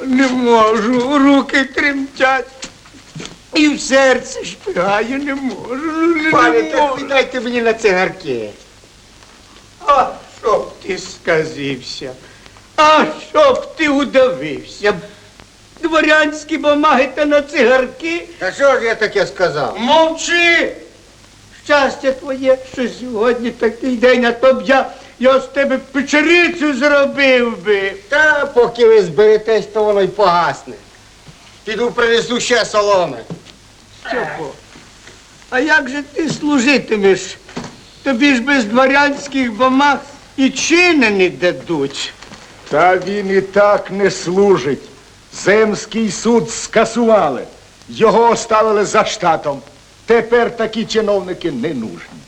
Не можу, руки тремтять. І в серце шпигає, не можу. Не, Пане, не так можу. віддайте мені на цигарки. А щоб ти сказився? А щоб ти удавився? Дворянські бумаги та на цигарки? Та що ж я таке сказав? Мовчи! Щастя твоє, що сьогодні такий день, а то б я, я з тебе печерицю зробив би. Та поки ви зберетесь, то воно й погасне. Піду принесу ще соломи. Чого? А як же ти служитимеш? Тобі ж без дворянських бумаг і чини не дадуть. Та він і так не служить. Земський суд скасували. Його оставили за штатом. Тепер такі чиновники не нужні.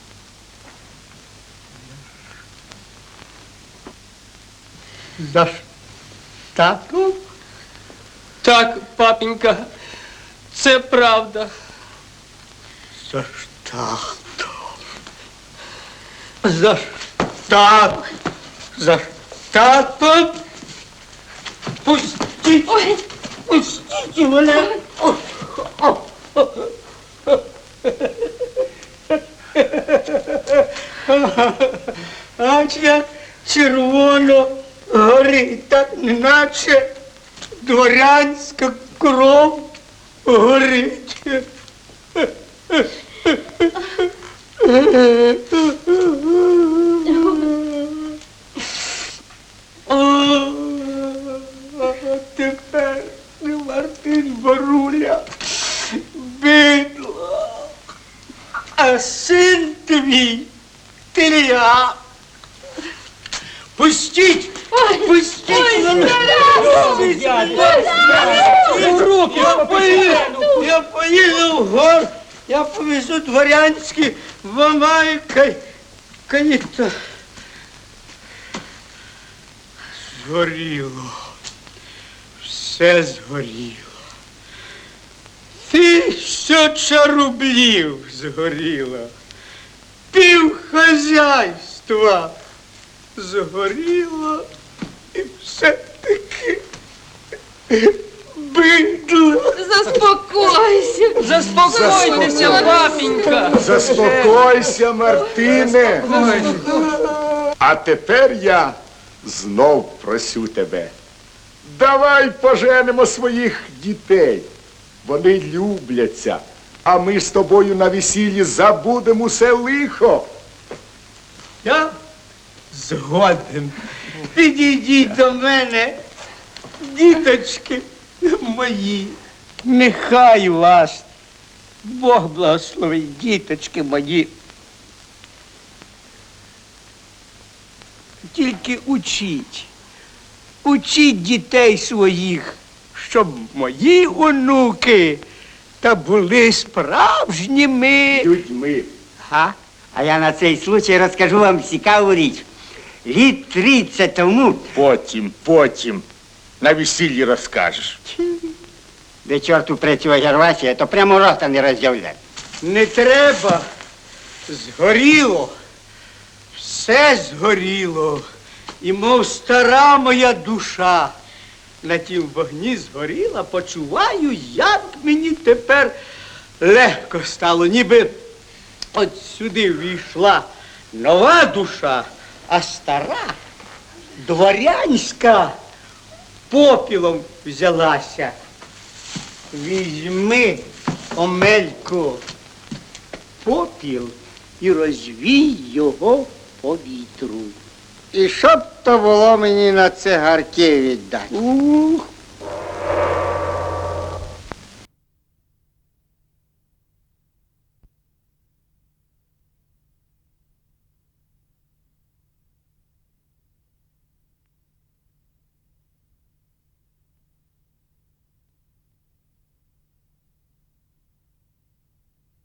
За штатом? Так, папенька, це правда. За штатом. За штат. За штатом. Пустіть. Ой, Пустіть мене. О, о, о. Аж червоно горить, так неначе дворянська кров горить. Тепер не Мартин Баруля, бидло, а син твій. Пустіть! Пустіть! Пустіть мене! Руки, я поїду, я поїду в гор, я повезу дворянські вамайкай, каїта. Згоріло. Все згоріло. Тисяча рублів згоріло. Пів хазяйства згоріло і все-таки бидло. заспокойся. Заспокойтеся, папенька. Заспокойся, Мартине. А тепер я знов просю тебе. Давай поженимо своїх дітей. Вони любляться, а ми з тобою на весіллі забудемо усе лихо. Я згоден. Підійдіть до мене, діточки мої. Нехай вас Бог благословить, діточки мої. Тільки учіть, учіть дітей своїх, щоб мої онуки та були справжніми. Людьми. Ага. А я на цей случай розкажу вам цікаву річ. Літ 30 тому, Потім, потім. На весіллі розкажеш. де чорту працює Гервасія, то прямо рота не роз'являє. Не треба. Згоріло. Все згоріло. І мов стара моя душа на тім вогні згоріла, почуваю, як мені тепер легко стало, ніби от сюди війшла нова душа, а стара, дворянська, попілом взялася. Візьми, Омельку попіл і розвій його по вітру. І щоб то було мені на цигарки віддати? Ух,